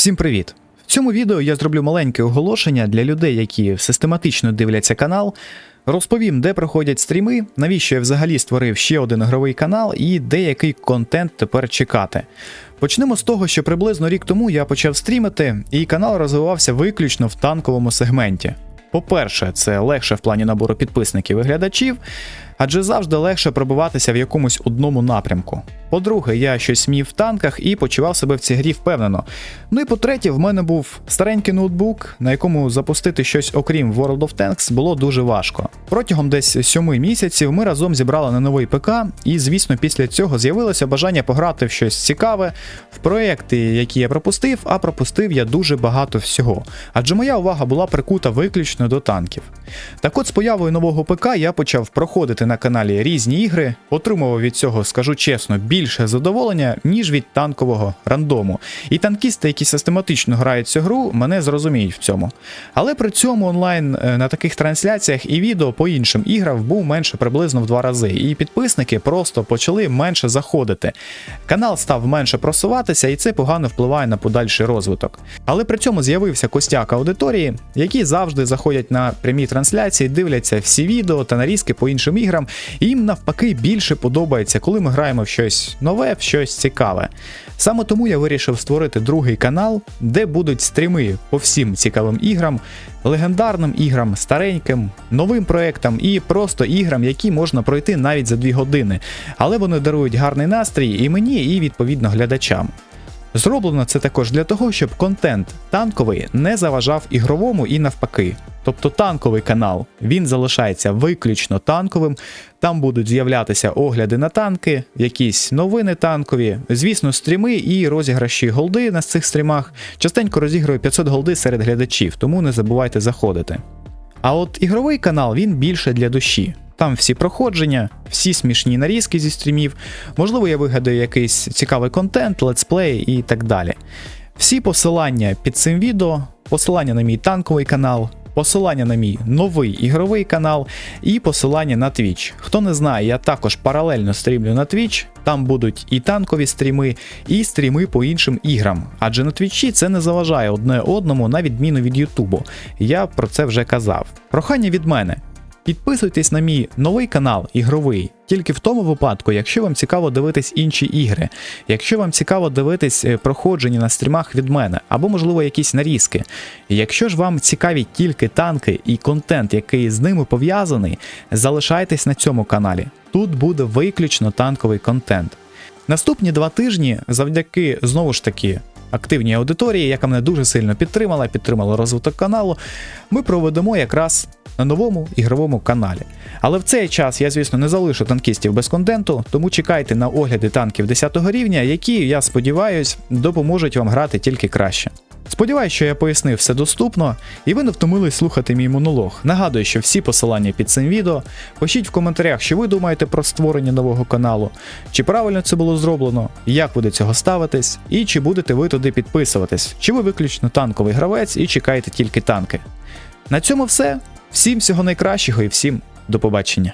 Всім привіт! В цьому відео я зроблю маленьке оголошення для людей, які систематично дивляться канал. Розповім, де проходять стріми, навіщо я взагалі створив ще один ігровий канал і деякий контент тепер чекати. Почнемо з того, що приблизно рік тому я почав стрімити, і канал розвивався виключно в танковому сегменті. По-перше, це легше в плані набору підписників і глядачів, адже завжди легше пробиватися в якомусь одному напрямку. По-друге, я щось мів в танках і почував себе в цій грі впевнено. Ну і по-третє, в мене був старенький ноутбук, на якому запустити щось окрім World of Tanks було дуже важко. Протягом десь сьоми місяців ми разом зібрали на новий ПК, і звісно, після цього з'явилося бажання пограти в щось цікаве, в проекти, які я пропустив, а пропустив я дуже багато всього. Адже моя увага була прикута виключно до танків. Так от з появою нового ПК я почав проходити на каналі різні ігри, отримував від цього, скажу чесно, більше задоволення, ніж від танкового рандому. І танкісти, які систематично грають цю гру, мене зрозуміють в цьому. Але при цьому онлайн е, на таких трансляціях і відео по іншим іграм був менше приблизно в два рази. І підписники просто почали менше заходити. Канал став менше просуватися, і це погано впливає на подальший розвиток. Але при цьому з'явився костяк аудиторії, які завжди заходять на прямі трансляції, дивляться всі відео та нарізки по іншим іграм, і їм навпаки більше подобається, коли ми граємо в щось нове, в щось цікаве. Саме тому я вирішив створити другий канал, де будуть стріми по всім цікавим іграм, легендарним іграм, стареньким, новим проектам і просто іграм, які можна пройти навіть за 2 години. Але вони дарують гарний настрій і мені, і відповідно глядачам. Зроблено це також для того, щоб контент танковий не заважав ігровому і навпаки. Тобто танковий канал він залишається виключно танковим. Там будуть з'являтися огляди на танки, якісь новини танкові, звісно, стріми і розіграші голди на цих стрімах. Частенько розіграю 500 голди серед глядачів, тому не забувайте заходити. А от ігровий канал він більше для душі. Там всі проходження, всі смішні нарізки зі стрімів, можливо, я вигадаю якийсь цікавий контент, летсплей і так далі. Всі посилання під цим відео, посилання на мій танковий канал, посилання на мій новий ігровий канал і посилання на Twitch. Хто не знає, я також паралельно стрімлю на Twitch, там будуть і танкові стріми, і стріми по іншим іграм. Адже на Твічі це не заважає одне одному, на відміну від Ютубу. Я про це вже казав. Прохання від мене. Підписуйтесь на мій новий канал ігровий, тільки в тому випадку, якщо вам цікаво дивитись інші ігри, якщо вам цікаво дивитись е, проходження на стрімах від мене, або, можливо, якісь нарізки. Якщо ж вам цікаві тільки танки і контент, який з ними пов'язаний, залишайтесь на цьому каналі. Тут буде виключно танковий контент. Наступні два тижні, завдяки знову ж таки активній аудиторії, яка мене дуже сильно підтримала, підтримала розвиток каналу, ми проведемо якраз на новому ігровому каналі. Але в цей час я, звісно, не залишу танкістів без контенту, тому чекайте на огляди танків 10 рівня, які, я сподіваюсь, допоможуть вам грати тільки краще. Сподіваюсь, що я пояснив все доступно, і ви не втомились слухати мій монолог. Нагадую, що всі посилання під цим відео. Пишіть в коментарях, що ви думаєте про створення нового каналу, чи правильно це було зроблено, як ви до цього ставитесь, і чи будете ви туди підписуватись, чи ви виключно танковий гравець і чекаєте тільки танки. На цьому все. Всім всього найкращого і всім до побачення.